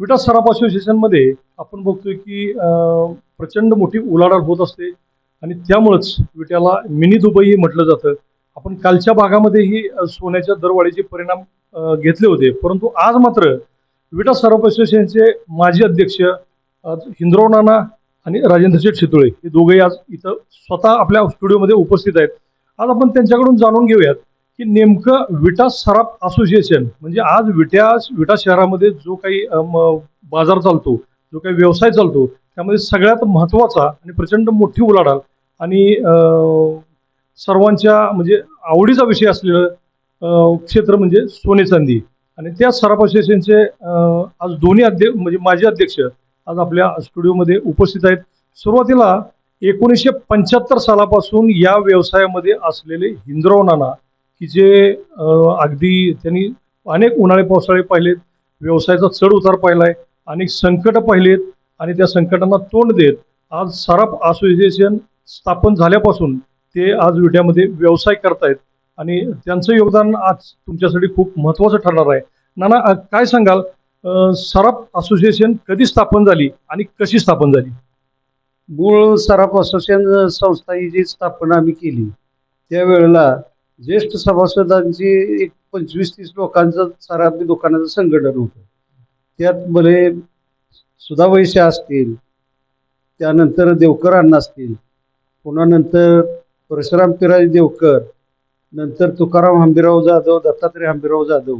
विटा सराफ असोसिएशनमध्ये आपण बघतोय की प्रचंड मोठी उलाढाल होत असते आणि त्यामुळंच विट्याला मिनी दुबई म्हटलं जातं. आपण कालच्या भागामध्येही सोन्याच्या दरवाढीचे परिणाम घेतले होते. परंतु आज मात्र विटा सराफ असोसिएशनचे माजी अध्यक्ष आज नाना आणि राजेंद्र शेठ शितुळे हे दोघेही आज इथं स्वतः आपल्या स्टुडिओमध्ये उपस्थित आहेत. आज आपण त्यांच्याकडून जाणून घेऊयात. की नेमकं विटा सराफ असोसिएशन म्हणजे आज विट्या विटा शहरामध्ये जो काही बाजार चालतो जो काही व्यवसाय चालतो त्यामध्ये सगळ्यात महत्त्वाचा आणि प्रचंड मोठी उलाढाल आणि सर्वांच्या म्हणजे आवडीचा विषय असलेलं क्षेत्र म्हणजे सोने चांदी. आणि त्या सराफ असोसिएशनचे आज दोन्ही अध्यक्ष म्हणजे माजी अध्यक्ष आज आपल्या स्टुडिओमध्ये उपस्थित आहेत. सुरुवातीला एकोणीसशे पंच्याहत्तर सालापासून या व्यवसायामध्ये असलेले हिंदराव नाना की जे अगदी त्यांनी अनेक उन्हाळे पावसाळे पाहिलेत व्यवसायाचा चढ उतार पाहिलाय अनेक संकटं पाहिलेत आणि त्या संकटांना तोंड देत आज सराफ असोसिएशन स्थापन झाल्यापासून ते आज विड्यामध्ये व्यवसाय करतायत. आणि त्यांचं योगदान आज तुमच्यासाठी खूप महत्त्वाचं ठरणार आहे. नाना काय सांगाल? सराफ असोसिएशन कधी स्थापन झाली आणि कशी स्थापन झाली? मूळ सराफ असोसिएशन संस्था ही जी स्थापना आम्ही केली त्यावेळेला ज्येष्ठ सभासदांची एक पंचवीस तीस लोकांचं सराफी दुकानाचं संघटन होतं. त्यात भले सुधा वैश्य असतील त्यानंतर देवकर अण्णा असतील पुन्हा नंतर परशुराम पिराज देवकर नंतर तुकाराम हंबीराव जाधव दत्तात्रय हंबीराव जाधव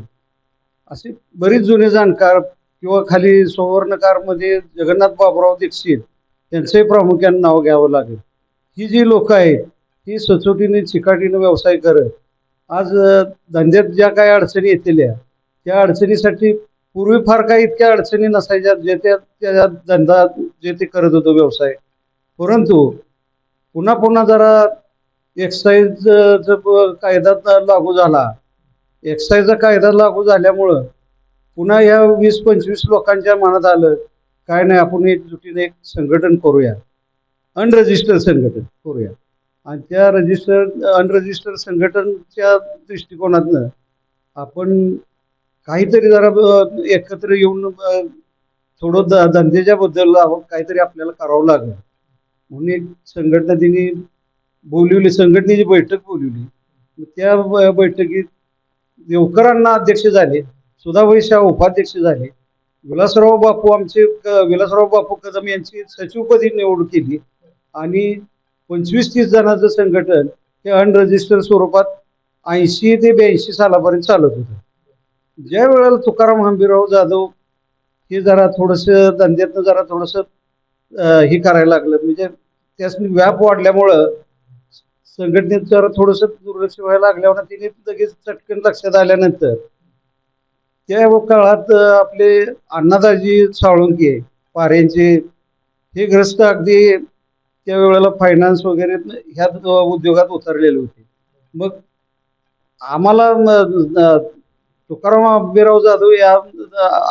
असे बरीच जुने जाणकार किंवा खाली सुवर्णकारमध्ये जगन्नाथ बाबुराव दीक्षित त्यांचंही प्रामुख्याने नाव घ्यावं लागेल. ही जी लोकं आहेत ही सचोटीने चिकाटीने व्यवसाय करत. आज धंद्यात ज्या काही अडचणी येतेल्या त्या अडचणीसाठी पूर्वी फार काही इतक्या अडचणी नसायच्या जे त्या त्या धंदा जे ते करत होतो व्यवसाय. परंतु पुन्हा पुन्हा जरा एक्साईज कायदा लागू झाला. एक्साईजचा कायदा लागू झाल्यामुळं पुन्हा या वीस पंचवीस लोकांच्या मनात आलं काय नाही आपण एकजुटीने एक संघटन करूया. अनरजिस्टर संघटन करूया. आणि त्या रजिस्टर अनरजिस्टर संघटनच्या दृष्टिकोनातनं आपण काहीतरी जरा एकत्र येऊन थोडं द धंद्याच्याबद्दल काहीतरी आपल्याला करावं लागलं. म्हणून एक संघटना तिने बोलवली संघटनेची बैठक बोलवली. मग त्या ब- बैठकीत देवकरांना अध्यक्ष झाले सुधाबाई शाह उपाध्यक्ष झाले. विलासराव बापू आमचे क- विलासराव बापू कदम यांची सचिवपदी निवड केली आणि पंचवीस तीस जणांचं संघटन हे अनरजिस्टर स्वरूपात ऐंशी ते ब्याऐंशी सालापर्यंत चालत होतं. ज्या वेळेला तुकाराम हंबीराव जाधव हे जरा थोडंसं धंद्यातनं जरा थोडंसं हे करायला लागलं. म्हणजे त्यासनी व्याप वाढल्यामुळं संघटनेत जरा थोडंसं दुर्लक्ष व्हायला लागल्यावर तिने लगेच चटकन लक्षात आल्यानंतर त्या काळात आपले अण्णादाजी साळुंके पाऱ्यांचे हे ग्रस्त अगदी त्या वेळेला फायनान्स वगैरे ह्यात उद्योगात उतरलेले होते. मग आम्हाला तुकाराम अंबिराव जाधव या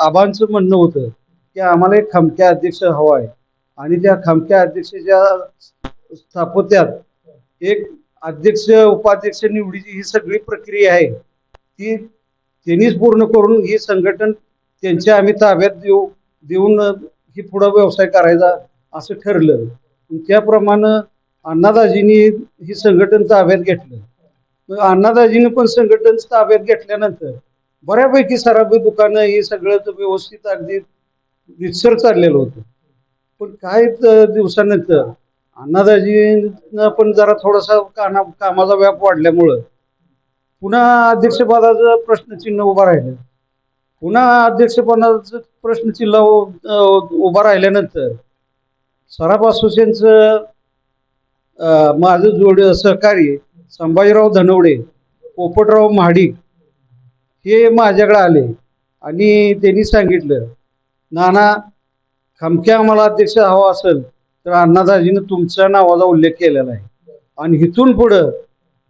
आबांचं म्हणणं होतं की आम्हाला एक खमक्या अध्यक्ष हवा आहे. आणि त्या खमक्या अध्यक्षाच्या स्थापत्यात एक अध्यक्ष उपाध्यक्ष निवडीची ही सगळी प्रक्रिया आहे. ती त्यांनीच पूर्ण करून ही संघटन त्यांच्या आम्ही ताब्यात देऊ देऊन ही पुढं व्यवसाय करायचा असं ठरलं. त्याप्रमाणे अण्णादाजींनी ही संघटन ताब्यात घेतलं. अण्णादाजींनी पण संघटन ताब्यात घेतल्यानंतर बऱ्यापैकी सराबी दुकानं हे सगळं व्यवस्थित अगदी रितसर चाललेलं होतं. पण काही दिवसानंतर अण्णादाजींना पण जरा थोडासा काना कामाचा व्याप वाढल्यामुळं पुन्हा अध्यक्षपदाचं प्रश्नचिन्ह उभं राहिलं. पुन्हा अध्यक्षपदाचं प्रश्नचिन्ह उभा उभं राहिल्यानंतर सराफ असोसिएशनचं माझं जोड सहकारी संभाजीराव धनवडे पोपटराव महाडिक हे माझ्याकडे आले आणि त्यांनी सांगितलं नाना खमक्या आम्हाला अध्यक्ष हवा असेल तर अण्णादाजीनं तुमच्या नावाचा उल्लेख केलेला आहे. आणि इथून पुढं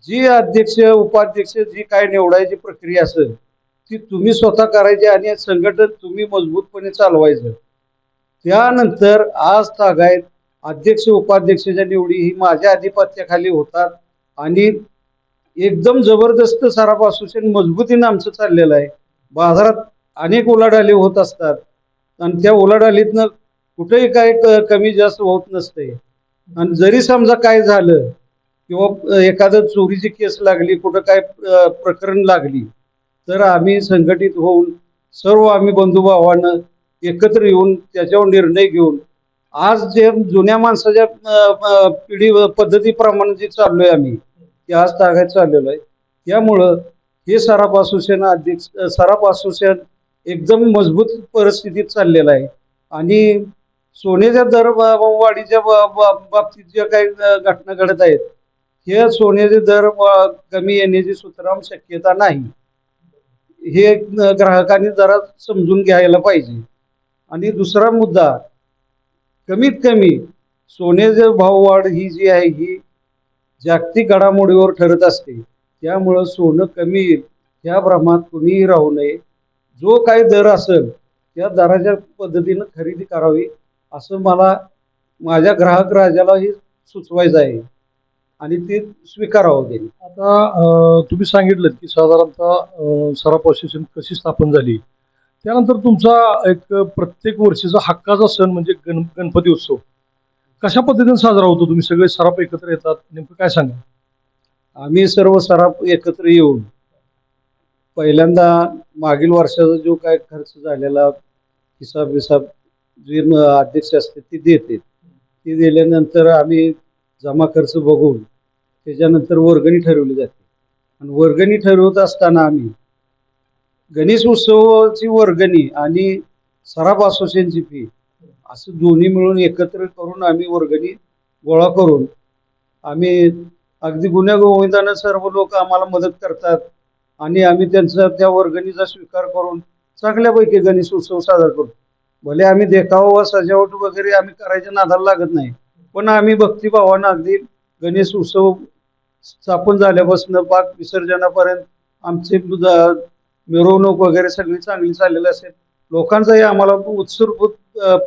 जी अध्यक्ष उपाध्यक्ष जी काय निवडायची प्रक्रिया असेल ती तुम्ही स्वतः करायची आणि संघटन तुम्ही मजबूतपणे चालवायचं. त्यानंतर आज तागायत अध्यक्ष उपाध्यक्षाच्या निवडी ही माझ्या आधिपत्याखाली होतात. आणि एकदम जबरदस्त सराफ असोसिएशन मजबूतीनं आमचं चाललेलं आहे. बाजारात अनेक उलाढाली होत असतात. आणि त्या उलाढालीतनं कुठेही काय क- कमी जास्त होत नसते. आणि जरी समजा काय झालं किंवा एखादं चोरीची केस लागली कुठं काय प्रकरण लागली तर आम्ही संघटित होऊन सर्व आम्ही बंधुभावानं एकत्र येऊन त्याच्यावर निर्णय घेऊन आज जे जुन्या माणसाच्या पिढी पद्धतीप्रमाणे जे चाललोय आम्ही ते आज तागायत चाललेलो आहे. त्यामुळं हे सराफ असोसिएशन अध्यक्ष सराफ असोसिएशन एकदम मजबूत परिस्थितीत चाललेलं आहे. आणि सोन्याच्या दर वाढीच्या बा- बा- बाबतीत ज्या काही घटना घडत आहेत हे सोन्याचे दर कमी येण्याची सुतराम शक्यता नाही. हे ग्राहकांनी जरा समजून घ्यायला पाहिजे. आणि दुसरा मुद्दा कमीत कमी सोन्याचे भाववाढ ही जी आहे ही जागतिक घडामोडीवर ठरत असते. त्यामुळं सोनं कमी येईल त्या प्रमाणात कुणीही राहू नये. जो काही दर असेल त्या दराच्या पद्धतीनं खरेदी करावी असं मला माझ्या ग्राहक राजालाही सुचवायचं आहे. आणि ते स्वीकारावं त्यांनी आता तुम्ही सांगितलं की साधारणतः अं, सराफ असोसिएशन कशी स्थापन झाली? त्यानंतर तुमचा एक प्रत्येक वर्षीचा हक्काचा सण म्हणजे गण गणपती उत्सव. कशा पद्धतीने साजरा होतो तुम्ही? सगळे सराप एकत्र येतात. नेमकं काय सांगा? आम्ही सर्व सराफ एकत्र येऊन पहिल्यांदा मागील वर्षाचा जो काय खर्च झालेला हिसाब बिसाब जे अध्यक्ष असते ते देते. ते दिल्यानंतर आम्ही जमा खर्च बघून त्याच्यानंतर वर्गणी ठरवली जाते. आणि वर्गणी ठरवत असताना आम्ही गणेश उत्सवाची वर्गणी आणि सराफ असोसिएशनची फी असं दोन्ही मिळून एकत्र करून आम्ही वर्गणी गोळा करून आम्ही अगदी गुन्हेगोविंदानं सर्व लोक आम्हाला मदत करतात आणि आम्ही त्यांचा त्या वर्गणीचा स्वीकार करून चांगल्यापैकी गणेश उत्सव साजरा करू. भले आम्ही देखावा व सजावट वगैरे आम्ही करायच्या नादाला लागत नाही पण आम्ही भक्तिभावानं अगदी गणेश उत्सव स्थापन झाल्यापासून पाक विसर्जनापर्यंत आमचे मिरवणूक वगैरे सगळी चांगली चाललेली असेल लोकांचाही आम्हाला उत्सुकभूत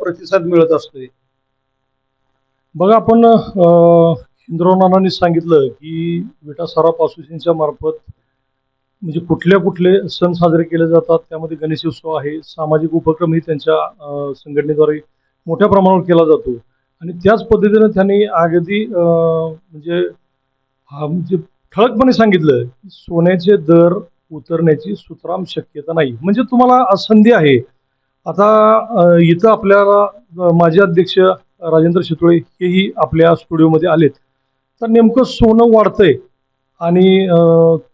प्रतिसाद मिळत असतोय. बघा आपण अं, इंद्रनानांनी सांगितलं की विटा सराफ असोसिएशनच्या मार्फत म्हणजे कुठल्या कुठले सण साजरे केले जातात त्यामध्ये गणेश उत्सव आहे सामाजिक उपक्रमही त्यांच्या संघटनेद्वारे मोठ्या प्रमाणावर केला जातो. आणि त्याच पद्धतीने त्यांनी अगदी अं, म्हणजे हा म्हणजे ठळकपणे सांगितलं की सोन्याचे दर उतरण्याची सुतराम शक्यता नाही. म्हणजे तुम्हाला संधी आहे. आता इथं आपल्याला माजी अध्यक्ष राजेंद्र शितोळे हेही आपल्या स्टुडिओमध्ये आलेत. तर नेमकं सोनं वाढतंय आणि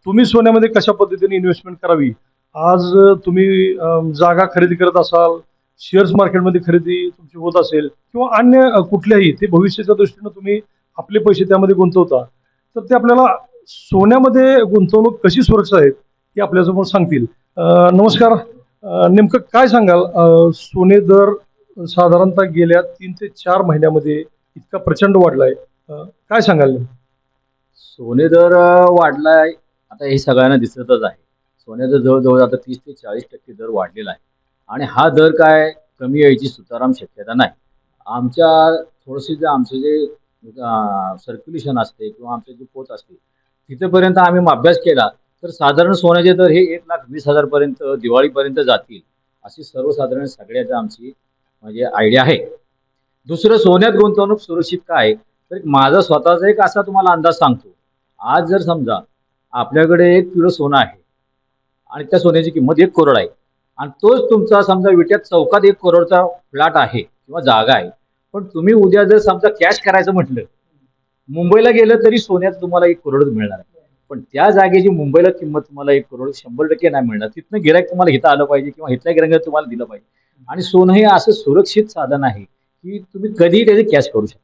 तुम्ही सोन्यामध्ये कशा पद्धतीने इन्व्हेस्टमेंट करावी? आज तुम्ही जागा खरेदी करत असाल शेअर्स मार्केटमध्ये खरेदी तुमची होत असेल किंवा अन्य कुठल्याही ते भविष्याच्या दृष्टीनं तुम्ही आपले पैसे त्यामध्ये गुंतवता. तर ते आपल्याला सोन्यामध्ये गुंतवणूक कशी सुरक्षा आहेत ते आपल्यासमोर सांगतील. नमस्कार. नेमकं काय सांगाल? सोने दर साधारणतः गेल्या तीन ते चार महिन्यामध्ये इतका प्रचंड वाढलाय. काय सांगाल सोने दर वाढलाय. आता हे सगळ्यांना दिसतच आहे. सोन्याचा जवळजवळ आता तीस ते चाळीस टक्के दर वाढलेला आहे. आणि हा दर काय कमी यायची सुताराम शक्यता नाही. आमच्या थोडंसे जे आमचं जे सर्क्युलेशन असते किंवा आमचं जे पोत असते तिथेपर्यंत आम्ही अभ्यास केला. तर साधारण सोन्याचे दर हे एक लाख वीस हजारपर्यंत दिवाळीपर्यंत जातील अशी सर्वसाधारण सगळ्यात आमची म्हणजे आयडिया आहे. दुसरं सोन्यात गुंतवणूक सुरक्षित काय? तर माझा स्वतःचा एक असा तुम्हाला अंदाज सांगतो. आज जर समजा आपल्याकडे एक किलो सोनं आहे आणि त्या सोन्याची किंमत एक करोड आहे आणि तोच तुमचा समजा विट्यात चौकात एक करोडचा फ्लॅट आहे किंवा जागा आहे पण तुम्ही उद्या जर समजा कॅश करायचं म्हटलं मुंबईला गेलं तरी सोन्यात तुम्हाला एक करोडच मिळणार आहे. पण त्या जागेची मुंबईला किंमत तुम्हाला एक करोड शंभर टक्के नाही मिळणार. तिथनं गिरायक तुम्हाला हिथं आलं पाहिजे किंवा हिथल्या गिरायकाला तुम्हाला दिलं पाहिजे. आणि सोनं हे असं सुरक्षित साधन आहे की तुम्ही कधीही त्याचे कॅश करू शकता.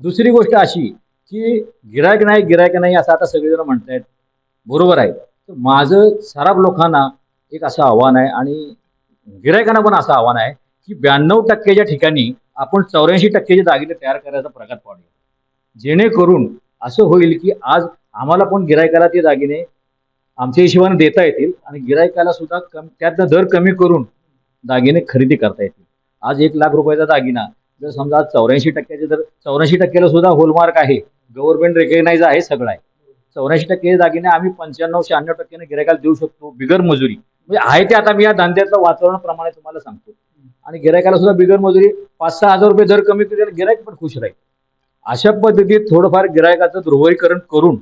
दुसरी गोष्ट अशी की गिरायक नाही गिरायक नाही असं आता सगळेजण आहेत बरोबर आहे. तर माझं सराफ लोकांना एक असं आव्हान आहे आणि गिरायकांना पण असं आव्हान आहे की ब्याण्णव टक्क्याच्या ठिकाणी आपण चौऱ्याऐंशी टक्क्याचे दागिने तयार करायचा प्रघात पाडूया. जेणेकरून असं होईल की आज आम्हाला पण गिरायकाला ते दागिने आमच्या हिशोबाने देता येतील आणि गिरायकाला सुद्धा कम त्यातनं दर कमी करून दागिने खरेदी करता येतील. आज एक लाख रुपयाचा दागिना जर समजा चौऱ्याऐंशी टक्क्याचे जर चौऱ्याऐंशी टक्क्याला सुद्धा होलमार्क आहे गव्हर्नमेंट रेकग्नाइज आहे सगळं आहे. चौऱ्याऐंशी टक्के दागिने आम्ही पंच्याण्णव शहाण्णव टक्क्याने गिरायकाला देऊ शकतो बिगर मजुरी. म्हणजे आहे ते आता मी या धंद्यातलं वातावरणाप्रमाणे तुम्हाला सांगतो. आणि गिरायकाला सुद्धा बिगर मजुरी पाच सहा हजार रुपये दर कमी केले गिरायक पण खुश राहील. अशा पद्धतीत थोडंफार गिरायकाचं ध्रुवीकरण करून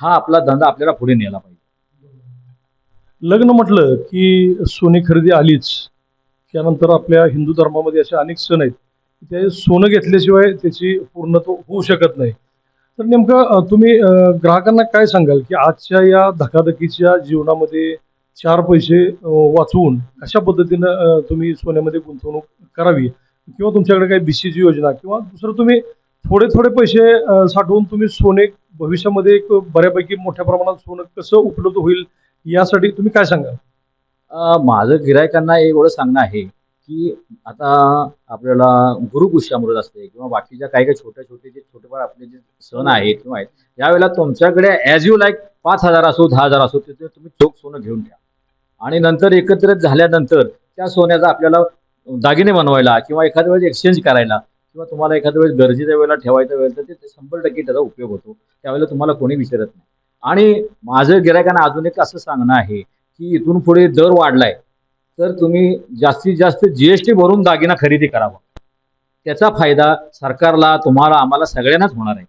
हा आपला धंदा आपल्याला पुढे नेला पाहिजे. लग्न म्हटलं की सोने खरेदी आलीच त्यानंतर आपल्या हिंदू धर्मामध्ये असे अनेक सण आहेत ते सोनं घेतल्याशिवाय त्याची पूर्णत्व होऊ शकत नाही. तर नेमकं तुम्ही ग्राहकांना काय सांगाल की आजच्या या धकाधकीच्या जीवनामध्ये चार पैसे वाचवून कशा पद्धतीनं तुम्ही सोन्यामध्ये गुंतवणूक करावी? किंवा तुमच्याकडे काही बीसीची योजना किंवा दुसरं तुम्ही थोडे थोडे पैसे साठवून तुम्ही सोने भविष्यामध्ये एक बऱ्यापैकी मोठ्या प्रमाणात सोनं कसं उपलब्ध होईल यासाठी तुम्ही काय सांगाल? माझं गिरायकांना एवढं सांगणं आहे की आता आपल्याला गुरुपुष्यामृत असते किंवा बाकीच्या काही काही छोट्या छोटे जे छोटेफार आपले जे सण आहेत किंवा आहेत यावेळेला तुमच्याकडे ॲज यू लाईक पाच हजार असो दहा हजार असो तिथे तुम्ही चोख सोनं घेऊन घ्या आणि नंतर एकत्रित झाल्यानंतर त्या सोन्याचा आपल्याला दागिने बनवायला किंवा एखाद्या वेळेस एक्सचेंज करायला किंवा तुम्हाला एखाद्या वेळेस गरजेच्या वेळेला ठेवायच्या वेळेला तर ते शंभर टक्के त्याचा उपयोग होतो. त्यावेळेला तुम्हाला कोणी विचारत नाही. आणि माझं गिरायकांना अजून एक असं सांगणं आहे की इथून पुढे दर वाढलाय तर तुम्ही जास्तीत जास्त जीएसटी भरून दागिना खरेदी करावा. त्याचा फायदा सरकारला तुम्हाला आम्हाला सगळ्यांनाच होणार आहे.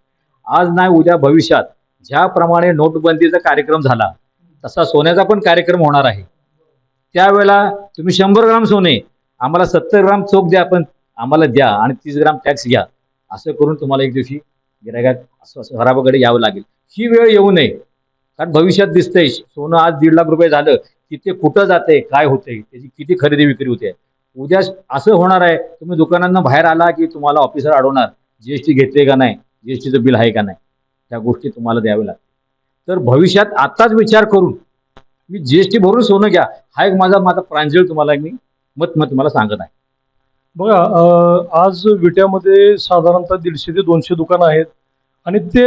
आज नाही उद्या भविष्यात ज्याप्रमाणे नोटबंदीचा कार्यक्रम झाला तसा सोन्याचा पण कार्यक्रम होणार आहे. त्यावेळेला तुम्ही शंभर ग्राम सोने आम्हाला सत्तर ग्राम चोख द्या पण आम्हाला द्या आणि तीस ग्राम टॅक्स घ्या. असं करून तुम्हाला एक दिवशी गिरायकात हराबाकडे यावं लागेल. ही वेळ येऊ नये. कारण भविष्यात दिसतंय सोनं आज दीड लाख रुपये झालं की ते कुठं जाते काय होते त्याची किती खरेदी विक्री होते? उद्या असं होणार आहे तुम्ही दुकानांना बाहेर आला की तुम्हाला ऑफिसर अडवणार जीएसटी घेतले का नाही जीएसटीचं बिल आहे का नाही? त्या गोष्टी तुम्हाला द्याव्या लागतील. तर भविष्यात आत्ताच विचार करून मी जीएसटी भरून सोनं घ्या. हा एक माझा माझा प्रांजळ तुम्हाला मी मत मत तुम्हाला सांगत आहे. बघा आज विट्यामध्ये साधारणतः दीडशे ते दोनशे दुकानं आहेत. आणि ते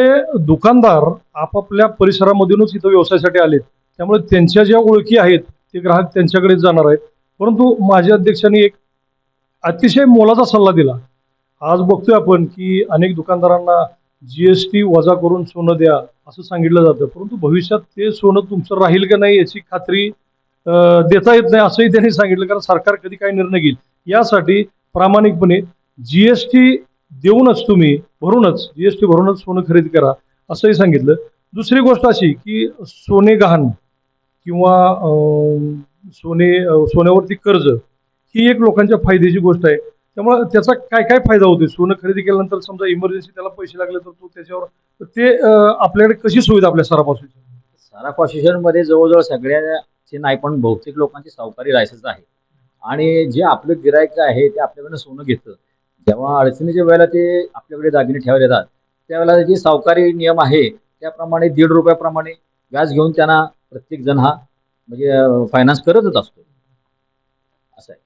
दुकानदार आपापल्या परिसरामधूनच इथं व्यवसायासाठी आलेत. त्यामुळे त्यांच्या ज्या ओळखी आहेत ते ग्राहक त्यांच्याकडेच जाणार आहेत. परंतु माझ्या अध्यक्षांनी एक अतिशय मोलाचा सल्ला दिला. आज बघतोय आपण की अनेक दुकानदारांना जी एस टी वजा करून सोनं द्या असं सांगितलं जातं. परंतु भविष्यात ते सोनं तुमचं राहील का नाही याची खात्री देता येत नाही असंही त्यांनी सांगितलं. कारण सरकार कधी काय निर्णय घेईल? यासाठी प्रामाणिकपणे जी एस टी देऊनच तुम्ही भरूनच जी एस टी भरूनच सोनं खरेदी करा असंही सांगितलं. दुसरी गोष्ट अशी की सोने गहाण किंवा सोने सोन्यावरती कर्ज ही एक लोकांच्या फायद्याची गोष्ट आहे. त्यामुळे त्याचा काय काय फायदा होतो सोनं खरेदी केल्यानंतर समजा इमर्जन्सी त्याला पैसे लागले तर तो त्याच्यावर ते आपल्याकडे कशी सुविधा आपल्या सरापासून सारा असोसिएशनमध्ये जवळजवळ सगळ्याचे नाही पण बहुतेक लोकांची सावकारी लायसन्स आहे. आणि जे आपलं गिरायक आहे ते आपल्याकडनं सोनं घेतं. जेव्हा अडचणीच्या वेळेला ते आपल्याकडे दागिने ठेवले येतात त्यावेळेला जे सावकारी नियम आहे त्याप्रमाणे दीड रुपयाप्रमाणे व्याज घेऊन त्यांना प्रत्येक जण हा म्हणजे फायनान्स करतच असतो. असं आहे.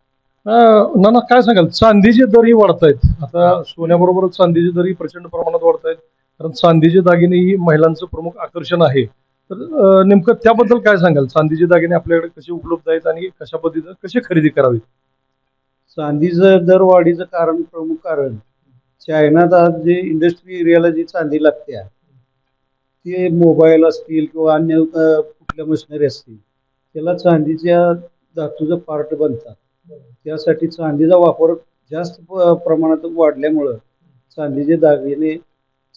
नाना काय सांगाल? चांदीचे दरही वाढत आहेत आता सोन्याबरोबरच चांदीचे दरही प्रचंड प्रमाणात वाढत आहेत कारण चांदीचे दागिने ही महिलांचं प्रमुख आकर्षण आहे. तर नेमकं त्याबद्दल काय सांगाल? चांदीचे दागिने आपल्याकडे कसे उपलब्ध आहेत आणि कशा पद्धतीनं कसे खरेदी करावी चांदीचं दरवाढीचं कारण प्रमुख कारण चायनात आज जे इंडस्ट्री एरियाला जी चांदी लागते ते मोबाईल असतील किंवा अन्य कुठल्या मशिनरी असतील त्याला चांदीच्या धातूचं पार्ट बनतात. त्यासाठी चांदीचा वापर जास्त प्रमाणात वाढल्यामुळं चांदीचे दागिने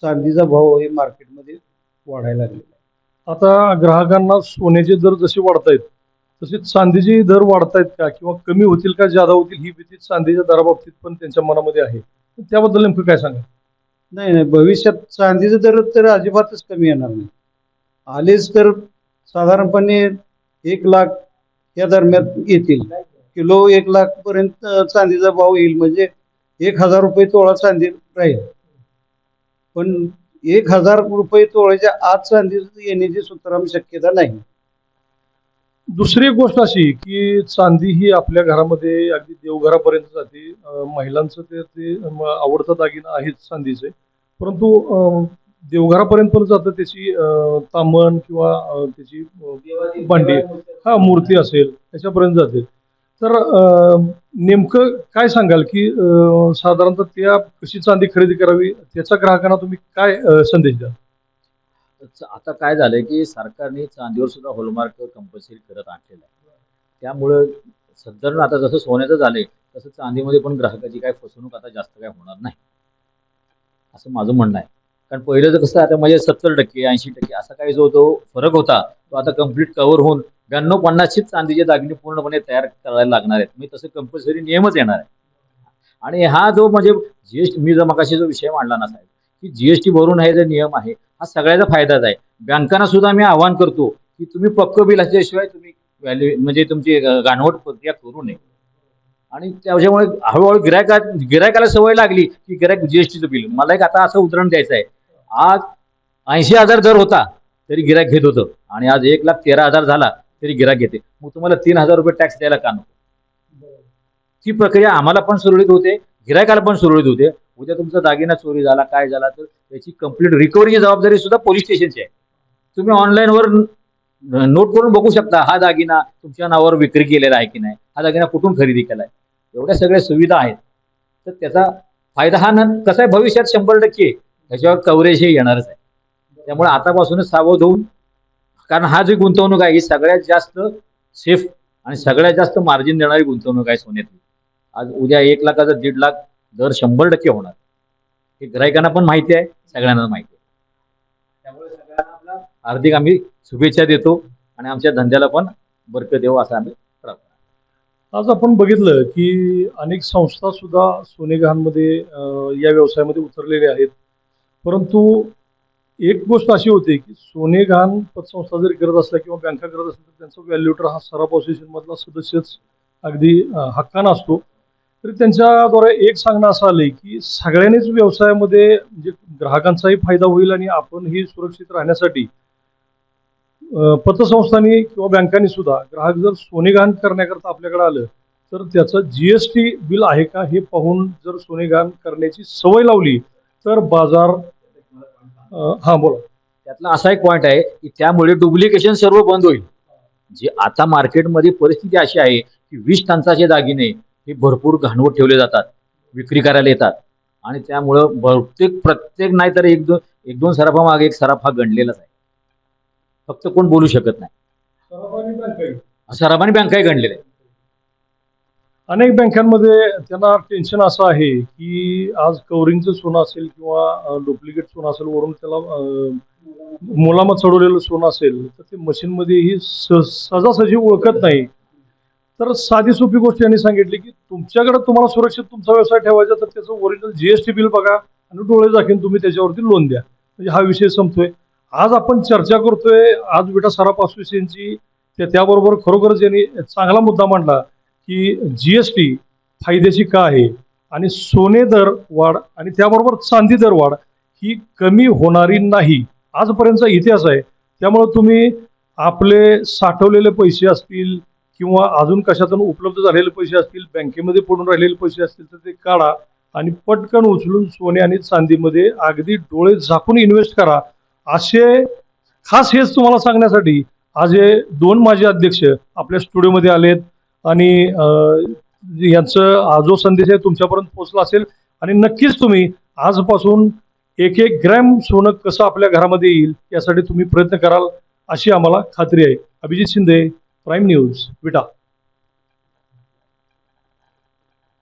चांदीचा भाव हे मार्केटमध्ये वाढायला लागले. आता ग्राहकांना सोन्याचे दर जसे वाढत आहेत तसे चांदीचे दर वाढत आहेत का? किंवा कमी होतील का? जादा होतील ही भीती चांदीच्या दराबाबतीत पण त्यांच्या मनामध्ये आहे. त्याबद्दल नेमकं काय सांगा नाही नाही. भविष्यात चांदीचे दर तर अजिबातच कमी येणार नाही. आलेच तर साधारणपणे एक लाख या दरम्यान येतील. किलो एक लाख पर्यंत चांदीचा भाव येईल. म्हणजे एक हजार रुपये तोळा चांदी राहील. पण एक हजार रुपये तोळ्याच्या आत चांदी येण्याची सुतराम शक्यता नाही. दुसरी गोष्ट अशी की चांदी ही आपल्या घरामध्ये अगदी देवघरापर्यंत जाते. महिलांचं ते आवडतं दागिनं आहेच चांदीचे. परंतु देवघरापर्यंत पण जातं त्याची तामण किंवा त्याची भांडी. हा मूर्ती असेल त्याच्यापर्यंत जाते. तर नेमकं काय सांगाल की साधारणतः त्या कशी चांदी खरेदी करावी त्याचा ग्राहकांना तुम्ही काय संदेश द्याल? तर आता काय झालंय की सरकारने चांदीवर सुद्धा हॉलमार्क कंपल्सरी करत आणलेलं आहे. त्यामुळं साधारण आता जसं सोन्याचं झालंय तसं चांदीमध्ये पण ग्राहकाची काय फसवणूक आता जास्त काय होणार नाही. असं माझं म्हणणं आहे. कारण पहिलं तर कसं आता म्हणजे सत्तर टक्के ऐंशी टक्के असा काही जो तो फरक होता तो आता कंप्लीट कव्हर होऊन ब्याण्णव पन्नासचीच चांदीचे दागिने पूर्णपणे तयार करायला लागणार आहेत. मी तसं कंपल्सरी नियमच येणार आहे. आणि हा जो म्हणजे जीएसटी मी जर मगाशी जो विषय मांडला ना साहेब की जीएसटी भरून हे जे नियम आहे हा सगळ्याचा फायदाच आहे. बँकांना सुद्धा मी आवाहन करतो की तुम्ही पक्क बिल असल्याशिवाय तुम्ही व्हॅल्यू म्हणजे तुमची गाणवट प्रक्रिया करू नये. आणि त्याच्यामुळे हळूहळू गिरायका गिरायकाला सवय लागली की गिरायक जीएसटीचं बिल. मला एक आता असं उदाहरण द्यायचं आहे. आज ऐंशी हजार दर होता तरी गिरायक घेत होतं. आणि आज एक लाख तेरा हजार झाला तरी गिरायक घेते. मग तुम्हाला तीन हजार रुपये टॅक्स द्यायला का नको? ती प्रक्रिया आम्हाला पण सुरळीत होते गिरायकाला पण सुरळीत होते. उद्या तुमचा दागिना चोरी झाला काय झाला तर त्याची कंप्लीट रिकव्हरीची जबाबदारी सुद्धा पोलीस स्टेशनची आहे. तुम्ही ऑनलाईनवर नोट करून बघू शकता हा दागिना तुमच्या नावावर विक्री केलेला आहे की नाही? हा दागिना कुठून खरेदी केला आहे एवढ्या सगळ्या सुविधा आहेत. तर त्याचा फायदा हा न कसा आहे? भविष्यात शंभर टक्के त्याच्यावर कव्हरेज हे येणारच आहे. त्यामुळे आतापासूनच सावध होऊन कारण हा जी गुंतवणूक आहे ही सगळ्यात जास्त सेफ आणि सगळ्यात जास्त मार्जिन देणारी गुंतवणूक आहे सोन्यातली. आज उद्या एक लाखाचा दीड लाख दर शंभर टक्के होणार. हे ग्राहकांना पण माहिती आहे सगळ्यांना माहिती आहे. त्यामुळे सगळ्यांना आपला हार्दिक आम्ही शुभेच्छा देतो आणि आमच्या धंद्याला पण बरकत देऊ असं आम्ही प्रार्थना आज आपण बघितलं की अनेक संस्था सुद्धा या व्यवसायामध्ये उतरलेल्या आहेत. परंतु एक गोष्ट अशी होते की सोने घाण पतसंस्था जरी करत असल्या किंवा बँका करत असल्या तर त्यांचा व्हॅल्युटर हा सराफ असोसिएशनमधला सदस्यच अगदी हक्कान असतो. तरी त्यांच्याद्वारे एक सांगणं असं आलंय की सगळ्यांनीच व्यवसायामध्ये म्हणजे ग्राहकांचाही फायदा होईल आणि आपणही सुरक्षित राहण्यासाठी पतसंस्थांनी किंवा बँकांनी सुद्धा ग्राहक जर सोने घाण करण्याकरता आपल्याकडे आलं तर त्याचं जीएसटी बिल आहे का हे पाहून जर सोने घाण करण्याची सवय लावली तर बाजार हा बोला. त्यातला असा एक पॉईंट आहे की त्यामुळे डुप्लिकेशन सर्व बंद होईल. जे आता मार्केटमध्ये परिस्थिती अशी आहे की वीस टंचाचे दागिने हे भरपूर घाणवत ठेवले जातात विक्री करायला येतात. आणि त्यामुळं बहुतेक प्रत्येक नाही तर एक दोन एक दोन सराफामागे एक सराफ हा गणलेलाच आहे. फक्त कोण बोलू शकत नाही. सराफाने बँकाही गणलेले आहे. अनेक बँकांमध्ये त्यांना टेन्शन असं आहे की आज कवरिंगचं सोनं असेल किंवा डुप्लिकेट सोनं असेल वरून त्याला मुलामत चढवलेलं सोनं असेल तर ते मशीनमध्ये ही स- सहजासहजी ओळखत नाही. तर साधी सोपी गोष्ट यांनी सांगितली की तुमच्याकडे तुम्हाला सुरक्षित तुमचा व्यवसाय ठेवायचा तर त्याचं ओरिजिनल जीएसटी बिल बघा आणि डोळे दाखवून तुम्ही त्याच्यावरती लोन द्या. म्हणजे हा विषय संपतोय. आज आपण चर्चा करतोय आज विटा सराफ असोसिएशनची. त्याबरोबर खरोखरच यांनी चांगला मुद्दा मांडला. की जी एस टी फायद्याची का आहे? आणि सोने दर वाढ आणि त्याबरोबर चांदी दर वाढ ही कमी होणारी नाही. आजपर्यंतचा इतिहास आहे. त्यामुळं तुम्ही आपले साठवलेले पैसे असतील किंवा अजून कशातून उपलब्ध झालेले पैसे असतील बँकेमध्ये पडून राहिलेले पैसे असतील तर ते काढा आणि पटकन उचलून सोने आणि चांदीमध्ये अगदी डोळे झाकून इन्व्हेस्ट करा. असे खास हेच तुम्हाला सांगण्यासाठी आज हे दोन माजी अध्यक्ष आपल्या स्टुडिओमध्ये आलेत. आणि यांचं हा जो संदेश आहे तुमच्यापर्यंत पोहोचला असेल. आणि नक्कीच तुम्ही आजपासून एक एक ग्रॅम सोनं कसं आपल्या घरामध्ये येईल यासाठी तुम्ही प्रयत्न कराल अशी आम्हाला खात्री आहे. Abhijit Shinde prime news Vita.